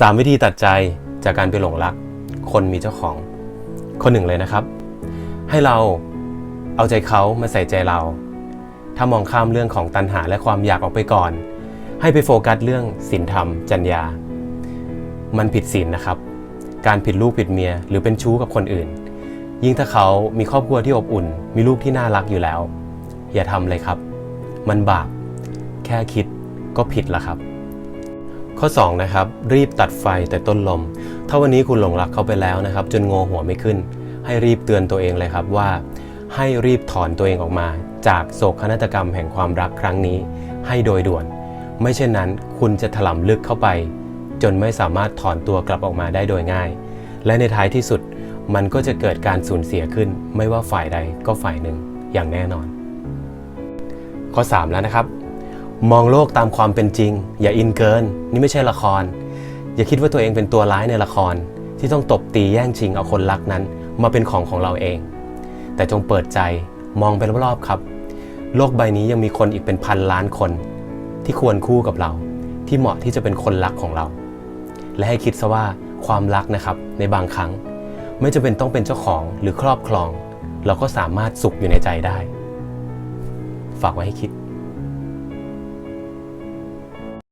สามวิธีตัดใจจากการไปหลงรัก คนมีเจ้าของคนหนึ่งเลยนะครับ ให้เราเอาใจเขามาใส่ใจเรา ถ้ามองข้ามเรื่องของตัณหาและความอยากออกไปก่อน ให้ไปโฟกัสเรื่องศีลธรรม จัญญา มันผิดศีลนะครับ การผิดลูกผิดเมีย หรือเป็นชู้กับคนอื่น ยิ่งถ้าเขามีครอบครัวที่อบอุ่น มีลูกที่น่ารักอยู่แล้ว อย่าทำเลยครับ มันบาปแค่คิดก็ผิดล้วครับ ข้อ 2 นะครับ รีบตัดไฟแต่ต้นลม ถ้าวันนี้คุณหลงรักเขาไปแล้วนะครับ จนงอหัวไม่ขึ้น ให้รีบเตือนตัวเองเลยครับว่า ให้รีบถอนตัวเองออกมา จากโศกนาฏกรรมแห่งความรักครั้งนี้ ให้โดยด่วน ไม่เช่นนั้นคุณจะถลำลึกเข้าไป จนไม่สามารถถอนตัวกลับออกมาได้โดยง่าย และในท้ายที่สุดมันก็จะเกิดการสูญเสียขึ้น ไม่ว่าฝ่ายใดก็ฝ่ายหนึ่งอย่างแน่นอน ข้อ 3 แล้วนะครับ มองโลกตามความเป็นจริง อย่าอินเกิน นี่ไม่ใช่ละคร อย่าคิดว่าตัวเองเป็นตัวร้ายในละคร ที่ต้องตบตีแย่งชิงเอาคนรักนั้น มาเป็นของของเราเอง แต่จงเปิดใจมองไปรอบๆครับ โลกใบนี้ยังมีคนอีกเป็นพันล้านคน ที่ควรคู่กับเรา ที่เหมาะที่จะเป็นคนรักของเรา และให้คิดซะว่าความรักนะครับในบางครั้ง ไม่จำเป็นต้องเป็นเจ้าของหรือครอบครอง เราก็สามารถสุขอยู่ในใจได้ ฝากไว้ให้คิด